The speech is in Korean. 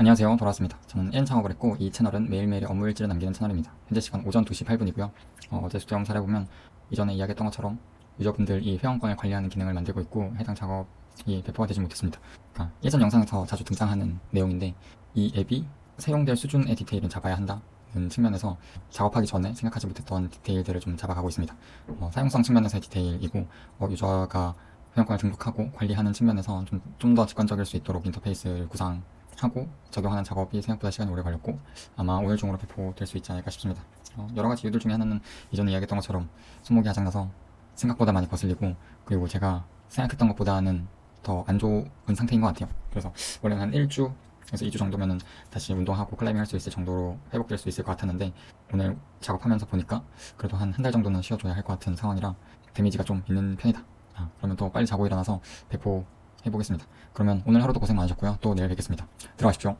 안녕하세요. 돌아왔습니다. 저는 N 창업을 했고 이 채널은 매일매일의 업무 일지를 남기는 채널입니다. 현재 시간 오전 2시 8분이고요. 어, 제 수정 사례보면 이전에 이야기했던 것처럼 유저분들이 회원권을 관리하는 기능을 만들고 있고 해당 작업이 배포가 되지 못했습니다. 그러니까 예전 영상에서 자주 등장하는 내용인데 이 앱이 사용될 수준의 디테일은 잡아야 한다는 측면에서 작업하기 전에 생각하지 못했던 디테일들을 좀 잡아가고 있습니다. 어, 사용성 측면에서의 디테일이고 어, 유저가 회원권을 등록하고 관리하는 측면에서 좀좀더 직관적일 수 있도록 인터페이스를 구상 하고 적용하는 작업이 생각보다 시간이 오래 걸렸고 아마 오늘 중으로 배포될 수 있지 않을까 싶습니다. 어, 여러 가지 이유들 중에 하나는 이전에 이야기했던 것처럼 손목이 하장나서 생각보다 많이 거슬리고 그리고 제가 생각했던 것보다는 더 안 좋은 상태인 것 같아요. 그래서 원래는 한 1주 그래서 2주 정도면은 다시 운동하고 클라이밍 할 수 있을 정도로 회복될 수 있을 것 같았는데 오늘 작업하면서 보니까 그래도 한 한 달 정도는 쉬어줘야 할 것 같은 상황이라 데미지가 좀 있는 편이다. 아, 그러면 또 빨리 자고 일어나서 배포 해 보겠습니다. 그러면 오늘 하루도 고생 많으셨고요. 또 내일 뵙겠습니다. 들어가십시오.